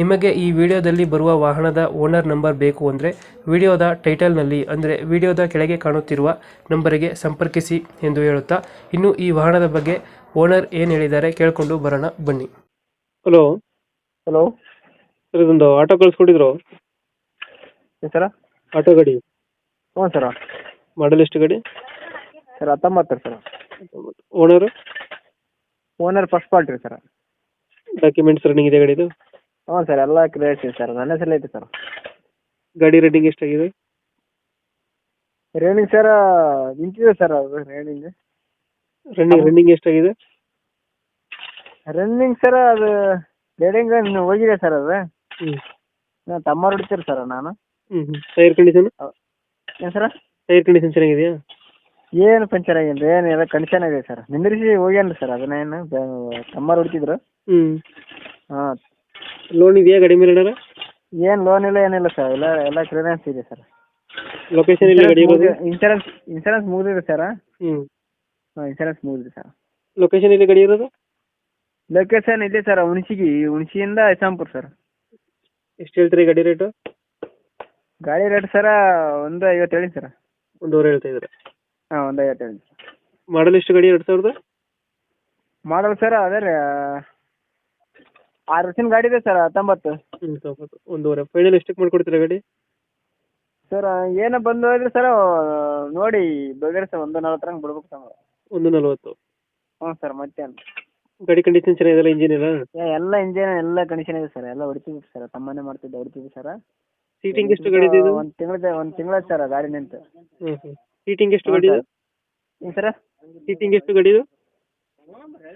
ನಿಮಗೆ ಈ ವಿಡಿಯೋದಲ್ಲಿ ಬರುವ ವಾಹನದ ಓನರ್ ನಂಬರ್ ಬೇಕು ಅಂದರೆ ವಿಡಿಯೋದ ಟೈಟಲ್ನಲ್ಲಿ ಅಂದರೆ ವಿಡಿಯೋದ ಕೆಳಗೆ ಕಾಣುತ್ತಿರುವ ನಂಬರಿಗೆ ಸಂಪರ್ಕಿಸಿ ಎಂದು ಹೇಳುತ್ತಾ ಇನ್ನು ಈ ವಾಹನದ ಬಗ್ಗೆ ಓನರ್ ಏನು ಹೇಳಿದ್ದಾರೆ ಕೇಳಿಕೊಂಡು ಬರೋಣ ಬನ್ನಿ. ಹಲೋ ಹಲೋ ಸರ್ ಇದೊಂದು ಆಟೋ ಕಳಿಸ್ಕೊಟ್ಟಿದ್ರು? ಸರ ಆಟೋ ಗಾಡಿ. ಹ್ಞೂ ಸರ ಮಾಡಲ್ ಎಷ್ಟು ಗಾಡಿ? ಸರ್ ಹತ್ತೊಂಬತ್ತು sir owner owner first party sir documents running ಇದೆ ಗಾಡಿದು? ಹ್ಞೂ ಸರ್ ಎಲ್ಲ ಕ್ಲಿಯರ್ ಇದೆ ಸರ್. ನನ್ನ ಹೆಸರಲ್ಲಿ ಐತೆ ಸರ್. ಗಾಡಿ ರೇಟಿಂಗ್ ಎಷ್ಟಾಗಿದೆ? ರೇಣಿಂಗ್ ಸರ್ ನಿಂತಿದೆ ಸರ್ ಅದು ರೇಣಿಂಗ್ ರನ್ನಿಂಗ್ ರನ್ನಿಂಗ್ ಎಷ್ಟಾಗಿದೆ? ರನ್ನಿಂಗ್ ಸರ್ ಅದು ರೇಡಿಂಗ್ ಹೋಗಿದೆ ಸರ್ ಅದು. ಹ್ಞೂ ನಾನು ತಮ್ಮ ಹೊಡಿತೀರಿ ಸರ್ ನಾನು. ಹ್ಞೂ ಹ್ಞೂ ಟೈರ್ ಕಂಡೀಷನ್ ಏನು ಸರ್? ಟೈರ್ ಕಂಡೀಷನ್ ಚೆನ್ನಾಗಿದೆಯಾ? ಏನು ಪಂಚರ್ ಆಗಿಲ್ಲ ಏನು ಎಲ್ಲ ಕಂಡೀಷನ್ ಆಗಿದೆ ಸರ್. ನಿಂದ್ರಿಸಿ ಹೋಗ್ಯಾನ್ರಿ ಸರ್ ಅದನ್ನೇನು ತಮ್ಮ ಹೊಡಿತಿದ್ರು. ಹ್ಞೂ ಹಾಂ ಲೋನ್ ಇದೆಯಾ ಗಾಡಿ ಮೇಲೆ ಏನಾರ? ಏನು ಲೋನ್ ಇಲ್ಲ ಏನಿಲ್ಲ ಸರ್ ಎಲ್ಲ ಎಲ್ಲ ಕ್ಲಿಯರೆನ್ಸ್ ಇದೆ ಸರ್ ಲೊಕೇಶನ್ ಇಲ್ಲ ಗಾಡಿ ಇರೋದು? ಇನ್ಶೂರೆನ್ಸ್ ಇನ್ಶೂರೆನ್ಸ್ ಮುಗಿದಿದೆ ಸರ್ ಹ್ಮ್. ಹಾಂ ಇನ್ಶೂರೆನ್ಸ್ ಮುಗಿದಿದೆ ಸರ್ ಲೊಕೇಶನ್ ಇಲ್ಲಿ ಗಾಡಿ ಇರೋದು? ಲೊಕೇಶನ್ ಇದೆ ಸರ್ ಹುಣಸಿಗಿ ಹುಣಸಿಯಿಂದ ಐಸಾಂಪುರ್ ಸರ್ ಎಷ್ಟು ಹೇಳ್ತೀರಿ ಗಾಡಿ ರೇಟು ಗಾಡಿ ರೇಟ್ ಸರ ಒಂದು ಐವತ್ತು ಹೇಳಿ ಸರ್ ಒಂದೂವರೆ ಹೇಳ್ತಾ ಇದ್ದಾರೆ. ಹಾಂ ಒಂದು ಐವತ್ತು ಹೇಳಿ ಮಾಡಲ್ ಎಷ್ಟು ಗಾಡಿ ಎರಡು ಸಾವಿರದ? ಮಾಡಲ್ ಸರ್ ಅದೇ ರೀ ಆರು ವರ್ಷ ಗಾಡಿ ಇದೆ ಸರ್ ಹತ್ತೊಂಬತ್ತು. ತೊಂಬತ್ತು ಒಂದೂವರೆ. ಫೈನಲ್ ಎಷ್ಟಕ್ಕೆ ಮಾಡ್ಕೊಡ್ತೀರಾ ಗಾಡಿ? ಸರ್ ಏನೋ ಬಂದು ಹೋದ್ರೆ ಸರ್ ನೋಡಿ ಬೇಕಾದ್ರೆ ಸರ್ ಒಂದು ನಲ್ವತ್ತರಂಗೆ ಬಿಡ್ಬೇಕು ಸರ್. ಒಂದು ನಲ್ವತ್ತು. ಹ್ಞೂ ಸರ್ ಮತ್ತೇನು? ಗಾಡಿ ಕಂಡೀಷನ್ ಚೆನ್ನಾಗಿದೆಲ್ಲ ಇಂಜಿನ್ ಎಲ್ಲ? ಏ, ಎಲ್ಲ ಇಂಜಿನ್ ಎಲ್ಲ ಕಂಡೀಷನ್ ಇದೆ ಸರ್ ಎಲ್ಲ ಹೊಡಿತೀವಿ ಸರ್ ತಮ್ಮನೇ ಮಾಡ್ತಿದ್ದೆ ಹೊಡಿತೀವಿ ಸರ್. ಸೀಟಿಂಗ್ ಎಷ್ಟು ಗಾಡಿ ಇದೆ ಇದು? ಒಂದು ತಿಂಗಳದ ಒಂದು ತಿಂಗಳ ಸರ್ ಗಾಡಿ ನಿಂತು. ಹ್ಞೂ ಹ್ಞೂ ಸೀಟಿಂಗ್ ಎಷ್ಟು ಗಾಡಿ ಇದೆ? ಏನು ಸರ್? ಸೀಟಿಂಗ್ ಎಷ್ಟು ಗಾಡಿ ಇದು?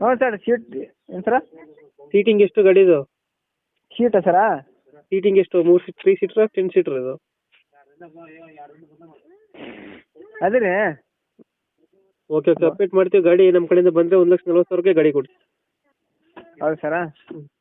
ಹ್ಞೂ ಸರ್ ಸೀಟ್ ಏನು ಸರ್? ಸೀಟಿಂಗ್ ಎಷ್ಟು ಗಾಡಿ ಇದು ಸೀಟ ಸರಾ ಸೀಟಿಂಗ್ ಎಷ್ಟು? ಮೂರ್ seat three seater ten seater ಇದು? ಅದೇ ರೀ. ಓಕೆ ಓಕೆ ಅಪ್ಡೇಟ್ ಮಾಡ್ತೀವಿ. ಗಾಡಿ ನಮ್ಮ ಕಡೆಯಿಂದ ಬಂದ್ರೆ ಒಂದು ಲಕ್ಷ ನಲ್ವತ್ತು ಸಾವಿರಕ್ಕೆ ಗಾಡಿ ಕೊಡಿ ಹೌದು ಸರಾ